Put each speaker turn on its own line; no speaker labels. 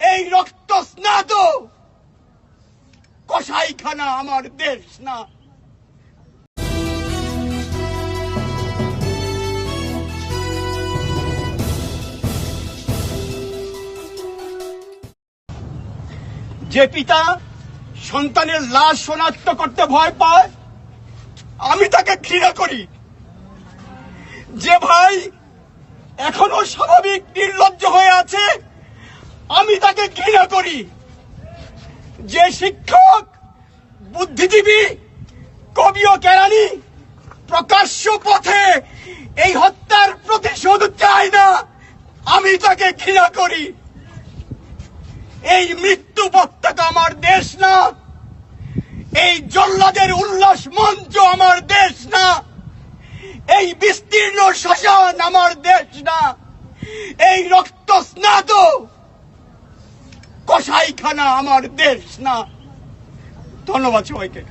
এই রক্ত স্নাত। কসাইখানা আমার দেশ না। যে পিতা সন্তানের লাশ শনাক্ত করতে ভয় পায়, আমি তাকে ঘৃণা করি। যে ভাই এখনও স্বাভাবিক, নির্লজ্জ হয়ে আছে তাকে ঘৃণা করি। যে শিক্ষক, বুদ্ধিজীবী, কবি ও কেরানি প্রকাশ্য পথে এই হত্যার প্রতিশোধ চায় না, আমি তাকে ঘৃণা করি। এই মৃত্যু পতাকা আমার দেশ না, এই জল্লাদের উল্লাস মঞ্চ আমার দেশ না, এই বিস্তীর্ণ শ্মশান আমার দেশ না, এই রক্ত কসাইখানা আমার দেশ না। ধন্যবাদ সবাইকে।